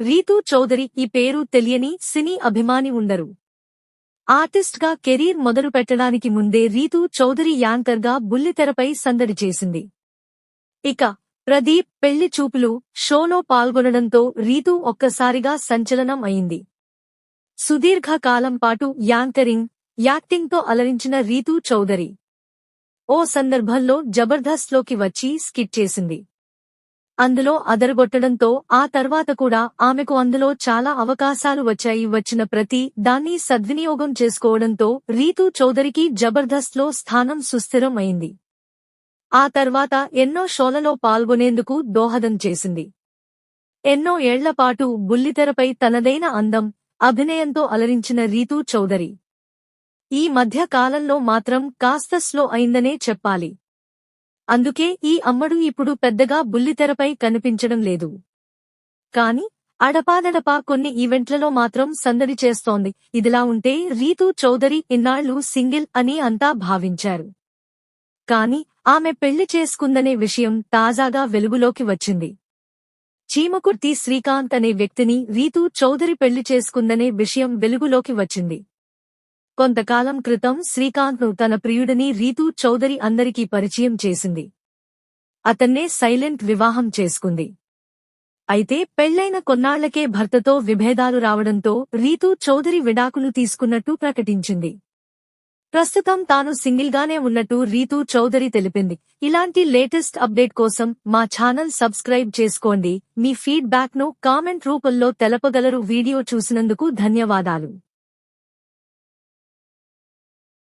రీతూ చౌదరి ఈ పేరు తెలియని సినీ అభిమాని ఉండరు. ఆర్టిస్ట్గా కెరీర్ మొదలు పెట్టడానికి ముందే రీతూ చౌదరి యాంకర్గా బుల్లితెరపై సందడి చేసింది. ఇక ప్రదీప్ పెళ్ళి చూపులు షోలో పాల్గొనడంతో రీతూ ఒక్కసారిగా సంచలనం అయింది. సుదీర్ఘకాలం పాటు యాంకరింగ్ యాక్టింగ్తో అలరించిన రీతూ చౌదరి ఓ సందర్భంలో జబర్దస్త్లోకి వచ్చి స్కిట్ చేసింది. అందులో అదరగొట్టడంతో ఆ తర్వాత కూడా ఆమెకు అందులో చాలా అవకాశాలు వచ్చాయి. వచ్చిన ప్రతి దాన్ని సద్వినియోగం చేసుకోవడంతో రీతూ చౌదరికి జబర్దస్త్లో స్థానం సుస్థిరం అయింది ఆ తర్వాత ఎన్నో షోలలో పాల్గొనేందుకు దోహదం చేసింది. ఎన్నో ఏళ్ళపాటు బుల్లితెరపై తనదైన అందం అభినయంతో అలరించిన రీతూ చౌదరి. ఈ మధ్య కాలంలో మాత్రం కాస్త స్లో అయిందనే చెప్పాలి. అందుకే ఈ అమ్మడు ఇప్పుడు పెద్దగా బుల్లితెరపై కనిపించడం లేదు. కాని అడపాదడపా కొన్ని ఈవెంట్లలో మాత్రం సందడి చేస్తోంది. ఇదిలా ఉంటే రీతూ చౌదరి ఇన్నాళ్ళు సింగిల్ అని అంతా భావించారు. కాని ఆమె పెళ్ళి చేసుకుందనే విషయం తాజాగా వెలుగులోకి వచ్చింది. చీమకుర్తి శ్రీకాంత్ అనే వ్యక్తిని రీతూ చౌదరి పెళ్ళి చేసుకుందనే విషయం వెలుగులోకి వచ్చింది. కొంతకాలం క్రితం శ్రీకాంత్ను తన ప్రియుడిని రీతూ చౌదరి అందరికీ పరిచయం చేసింది. అతన్నే సైలెంట్ వివాహం చేసుకుంది. అయితే పెళ్ళైన కొన్నాళ్ళకే భర్తతో విభేదాలు రావడంతో రీతూ చౌదరి విడాకులు తీసుకున్నట్టు ప్రకటించింది. ప్రస్తుతం తాను సింగిల్గానే ఉన్నట్టు రీతూ చౌదరి తెలిపింది. ఇలాంటి లేటెస్ట్ అప్డేట్ కోసం మా ఛానల్ సబ్స్క్రైబ్ చేసుకోండి. మీ ఫీడ్బ్యాక్ను ను కామెంట్ రూపంలో తెలపగలరు. వీడియో చూసినందుకు ధన్యవాదాలు.